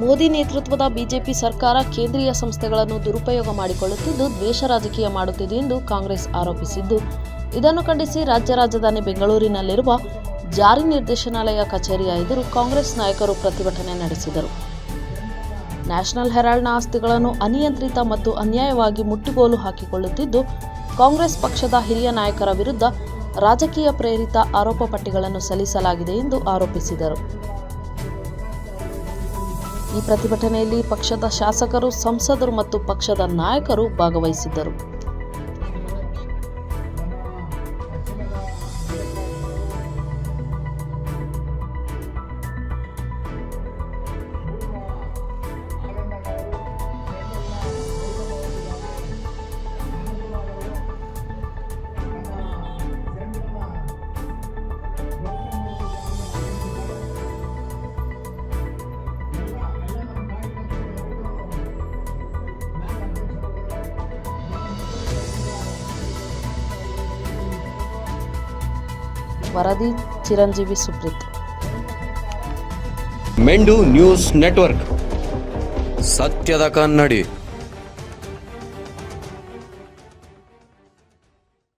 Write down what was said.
ಮೋದಿ ನೇತೃತ್ವದ ಬಿಜೆಪಿ ಸರ್ಕಾರ ಕೇಂದ್ರೀಯ ಸಂಸ್ಥೆಗಳನ್ನು ದುರುಪಯೋಗ ಮಾಡಿಕೊಳ್ಳುತ್ತಿದ್ದು, ದ್ವೇಷ ರಾಜಕೀಯ ಮಾಡುತ್ತಿದೆ ಎಂದು ಕಾಂಗ್ರೆಸ್ ಆರೋಪಿಸಿದ್ದು. ಇದನ್ನು ಖಂಡಿಸಿ ರಾಜ್ಯ ರಾಜಧಾನಿ ಬೆಂಗಳೂರಿನಲ್ಲಿರುವ ಜಾರಿ ನಿರ್ದೇಶನಾಲಯ ಕಚೇರಿಯ ಎದುರು ಕಾಂಗ್ರೆಸ್ ನಾಯಕರು ಪ್ರತಿಭಟನೆ ನಡೆಸಿದರು. ನ್ಯಾಷನಲ್ ಹೆರಾಲ್ಡ್ನ ಆಸ್ತಿಗಳನ್ನು ಅನಿಯಂತ್ರಿತ ಮತ್ತು ಅನ್ಯಾಯವಾಗಿ ಮುಟ್ಟುಗೋಲು ಹಾಕಿಕೊಳ್ಳುತ್ತಿದ್ದು, ಕಾಂಗ್ರೆಸ್ ಪಕ್ಷದ ಹಿರಿಯ ನಾಯಕರ ವಿರುದ್ಧ ರಾಜಕೀಯ ಪ್ರೇರಿತ ಆರೋಪ ಪಟ್ಟಿಗಳನ್ನು ಸಲ್ಲಿಸಲಾಗಿದೆ ಎಂದು ಆರೋಪಿಸಿದರು. ಈ ಪ್ರತಿಭಟನೆಯಲ್ಲಿ ಪಕ್ಷದ ಶಾಸಕರು ಸಂಸದರು ಮತ್ತು ಪಕ್ಷದ ನಾಯಕರು ಭಾಗವಹಿಸಿದ್ದರು. ವರದಿ ಚಿರಂಜೀವಿ ಸುಪ್ರೀತ್ ಮೆಂಡು ನ್ಯೂಸ್ ನೆಟ್ವರ್ಕ್ ಸತ್ಯದ ಕನ್ನಡಿ